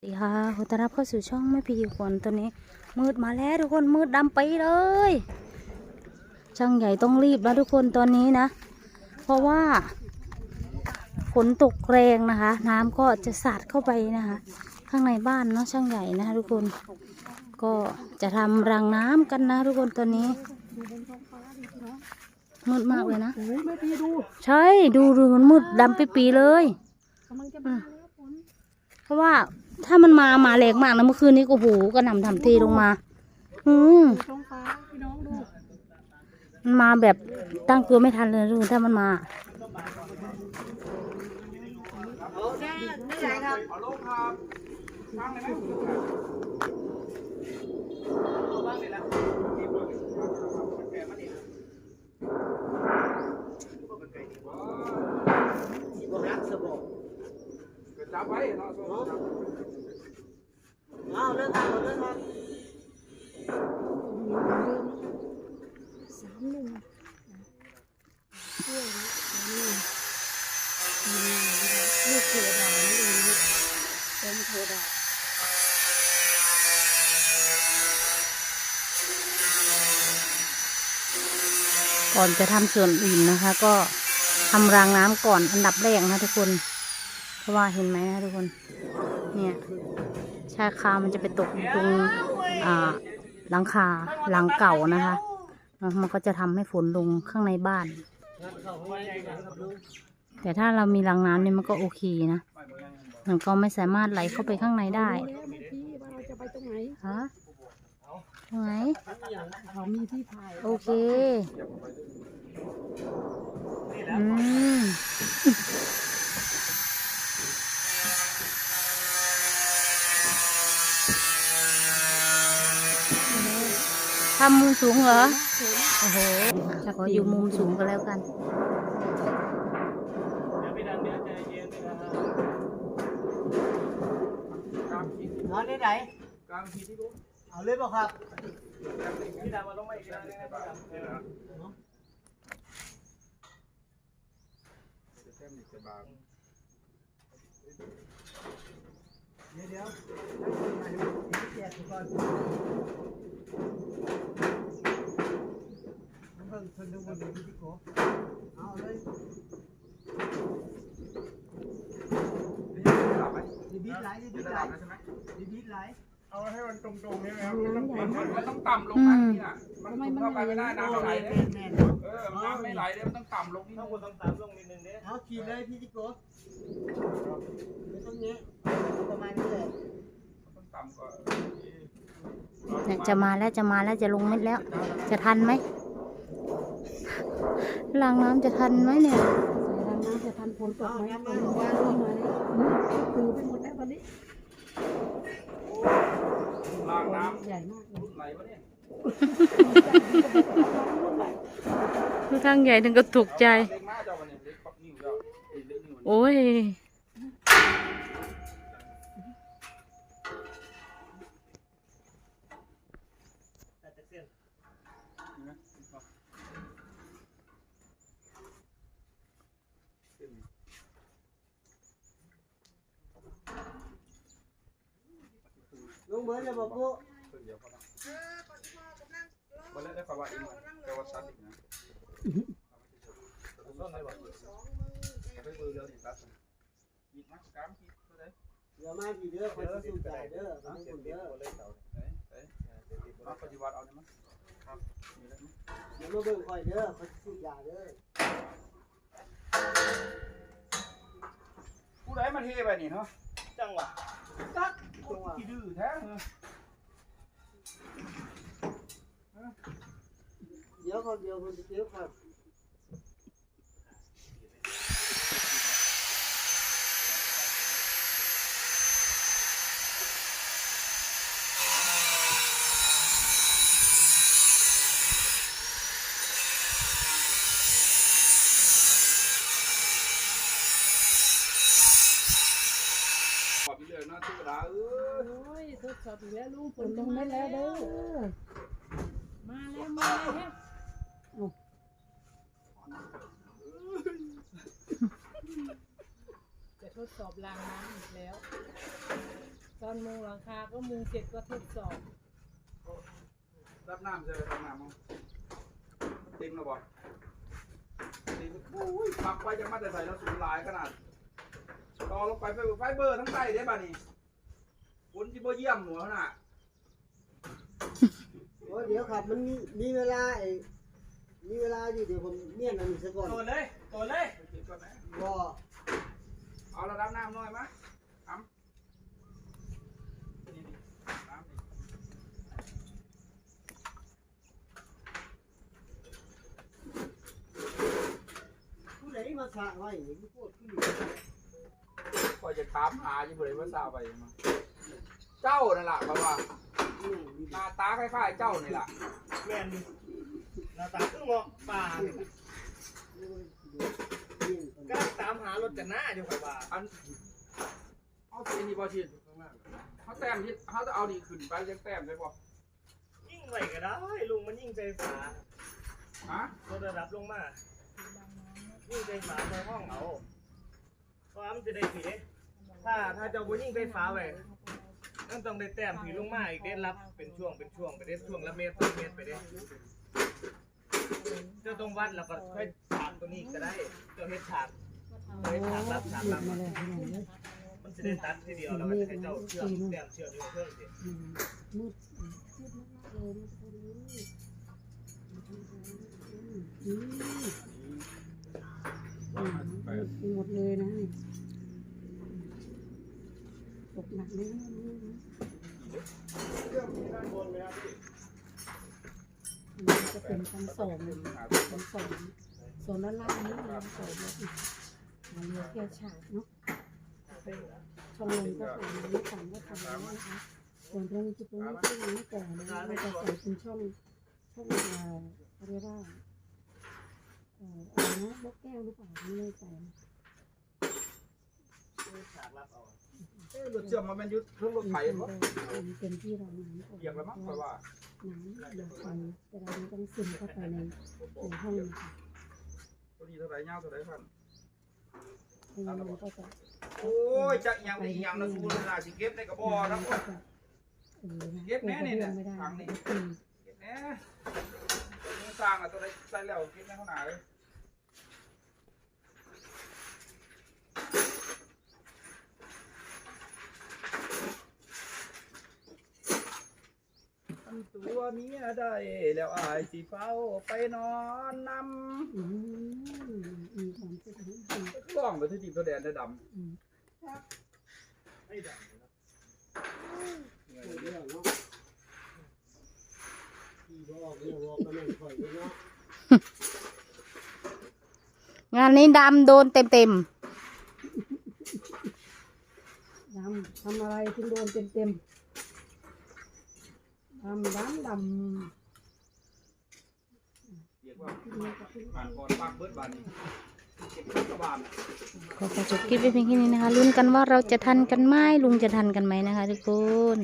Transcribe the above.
สวัสดีค่ะขอต้อนรับเข้าสู่ช่องไม่พีอยู่คนตัวนี้ มืดมาแล้วทุกคนมืดดำไปเลย ช่างใหญ่ต้องรีบแล้วทุกคนตอนนี้นะ เพราะว่าฝนตกแรงนะคะ น้ำก็จะสาดเข้าไปนะคะ ข้างในบ้านเนาะช่างใหญ่นะคะทุกคนก็จะทำรางน้ำกันนะ ทุกคนตอนนี้มืดมากเลยนะโอ้ยแม่พี่ดูใช่ดูดูมันมืดดำไปปีเลยกำลังจะมาแล้วฝนเพราะว่า ถ้ามันมามาแรงมากนะเมื่อคืนนี้ก็โอ้โหก็หนำทำเทลงมา อืมท้องฟ้าพี่น้องดูมันมาแบบตั้งตัวไม่ทันเลยดูถ้ามันมาจับไว้เนาะจับ เอาเรื่องทางเรื่องทางสามหนุ่มช่วยนะลูกเทวดานี่เองลูกเป็นเทวดา ก่อนจะทำส่วนอื่นนะคะ ก็ทำรางน้ำก่อนอันดับแรกนะทุกคน เพราะว่าเห็นไหมนะทุกคน เนี่ยชาคามันจะไปตกตรงอ่าหลังคาหลังเก่านะคะแล้วมันก็จะทำให้ฝนลงข้างในบ้าน แต่ถ้าเรามีรางน้ำเนี่ยมันก็โอเคนะ มันก็ไม่สามารถไหลเข้าไปข้างในได้แล้วแม่พี่ว่าเราจะไปตรงไหนฮะตรง ไหนเขามีที่ถ่ายโอเคอืมทำมุมสูงเหรอ โอ้โหจะขออยู่มุมสูงก็แล้วกันนอนได้ไหนกลางทีที่รู้ เอาเลยบอกครับพี่ดามาลงมาอีกแล้วเนี่ยพี่ดาเนี่ยนะเต็มางเดี๋ยวเดี๋ยวเสียก่อนเพิ่งเพิ่งดูบนดูที่โกเอาเลยหลับไหมดีบีไหลดีบีไหลดีบีไหล เอาให้มันตรงๆใช่ไหมครับมันต้องต่ำลงนะนี่อะมันสูงเข้าไปไม่ได้น้ำไม่ไหลเลยแน่นเออน้ำไม่ไหลเลยมันต้องต่ำลงนี่ต้องต้องต่ำลงนิดนึงเด้เอาขี่เลยพี่จิโกไม่ต้องเงี้ยประมาณนี้เลยต้องต่ำกว่าเนี่ยจะมาแล้วจะมาแล้วจะลงเม็ดแล้ว จะทันไหมรางน้ำจะทันไหมเนี่ยใส่รางน้ำจะทันฝนตกไหมฝนตกว่าลงมาแล้วตือไปหมดแล้ววันนี้ ล่างน้ ให ญ่มากเลยำไหลวะเนี่ยข้างใหญ่ถึงก็ตกใจเล็กมากเจ้าวันนี้เล็ก นิ้วเล็กนิ้วโอ้ยลุงเบิร์ดจะบอกกูเดี๋ยวเขาวันแรกได้ข่าวว่าอีกแต่ว่าชัดอีกนะต้นอไรวะไปเบอเดียวนี่ตัดอีกมั้ยกามอีกเท่าไหร่เดี๋ยวมากี่เด้อคอยสู้ใจเด้อไม่ต้องคนเด้อเอาปฏิวัติเอาได้มั้ยครับมีแล้วมั้ยเดี๋ยวมาเบิ่งคอยเด้อคอยสู้ยาเด้อผู้ใดมาเทไปนี่เนาะจังหวะตักขี้ดื้อแท้เออ เดี๋ยวคนเดียวคนเดียวครับขอบพี่เลยเนาะทุกเวลาเออโอ้ยทดสอบอีกแล้วลุงฝนลงได้แล้วเด้อ จะทดสอบรางน้ำอีกแล้ว ตอนมุงหลังคาก็มุงเสร็จก็ทดสอบรับน้ำเจอรับน้ำมั้งเต็มแล้วบ่เต็มโอ้ยปักไว้จะมาแต่ใส่แล้วสูงหลายขนาดต่อลงไปไฟเบอร์ทั้งใต้เด้บ้านี่ฝนจิบ่เยี่ยมหนูน่ะ โอ้เดี๋ยวครับมันมีมีเวลาไอ้มีเวลาอยู่เดี๋ยวผมเมียนอันนี้ซะก่อนตัวเลยตัวเลยกินก่อนนะก็เอาระดับน้ำหน่อยมั้ยทำนี่ๆน้ำนี่ผู้ใดมาสระไว้นี่ผู้พูดขึ้นพอจะถามหาอยู่บริเวณซาไปมาเจ้านั่นแหละเพราะว่านี่นี่ หน้าตาคล้ายๆเจ้านี่แหละแม่นหน้าตาคือเงาะป่าเนี่ยเมียนก่อนกำลังตามหารถกันหน้าอยู่ครับว่าอันเอาสีนี่พอชินเขาแต้มที่เขาจะเอานี่ขึ้นไปยังแต้มได้ป่ะยิ่งไหวก็ได้ลุงมันยิ่งใจฝาฮะลดระดับลงมายิ่งใจฝาในห้องเอาเพราะว่ามันจะได้ผีเด้ถ้าถ้าเจ้าบ่ยิ่งใจฝาไว้ นั่นต้องได้แต้มผีลงมาอีกเด้รับเป็นช่วงเป็นช่วงไปเด้ช่วงละเมตรสองเมตรไปเด้เจ้าต้องวัดแล้วก็ค่อยฉากตัวนี้ก็ได้เจ้าเฮ็ดฉากเฮ็ดฉากรับฉากรับมาเลยขนาดนี้มันจะได้ตัดทีเดียวแล้วก็จะให้เจ้าเชื่อมแต้มเชื่อมอยู่เพิ่มสิมืดหมดเลยนะ ตกหนักเลยนะเครื่องมีด้านบนไหมครับพี่มันจะเป็นชั้นสองชั้นสองส่วนด้านล่างนี้ชั้นสองแล้วอีกมันเหลือแค่ฉากเนาะช่องลมก็ทำนี้ทำก็ทำแล้วนะคะส่วนตรงจุดตรงนี้ที่ยังไม่แต่นะคะเราจะใส่เป็นช่องช่องเอ่อเขาเรียกว่าเอ่ออะไรนะบล็อกแก้วหรือเปล่าไม่แน่ใจากรับเอาเอ๊ะรถเชื่อมมันเป็นยุทธเครื่องรถไถวะเป็นที่รองน้ำก่อนเหยียบแล้วมั้งเพราะว่าน้ำเดือดไฟแต่เราไม่ต้องซึมเข้าไปในในห้องนะคะตัวนี้เท่าไหร่ยาวเท่าไหร่พันไม่งั้นมันก็จะโอ้ยจะอีหยังได้อีหยังนะสูนน่ะสิเก็บในกระบอกนะก็จะเออนะเก็บแน่นี่น่ะไม่ได้ถังนี่อืมเก็บแน่นี่สร้างอะตัวไหนใส่แล้วเก็บในข้างหน้าเลย ตัวเมียได้แล้วอายสิเฝ้าไปนอนนอืมมีความสุขจริงำล่องไปที่ดิบตัวแดนได้ดอืมให้ดังนะำเรื่องเนาะที่บอกเนี่ยบอกกันนั่นข่อยเนาะงานนี้ดำโดนเต็มเต็มดำทำอะไรถึงโดนเต็มเต็ม ดำดำดำเรียกว่าผ่านก่อนปากเบิดบานนี้เก็บทุกกระบาลๆขอขอจบคลิปไว้เพียงแค่นี้นะคะลุ้นกันว่าเราจะทันกันไหมลุงจะทันกันไหมนะคะทุกคน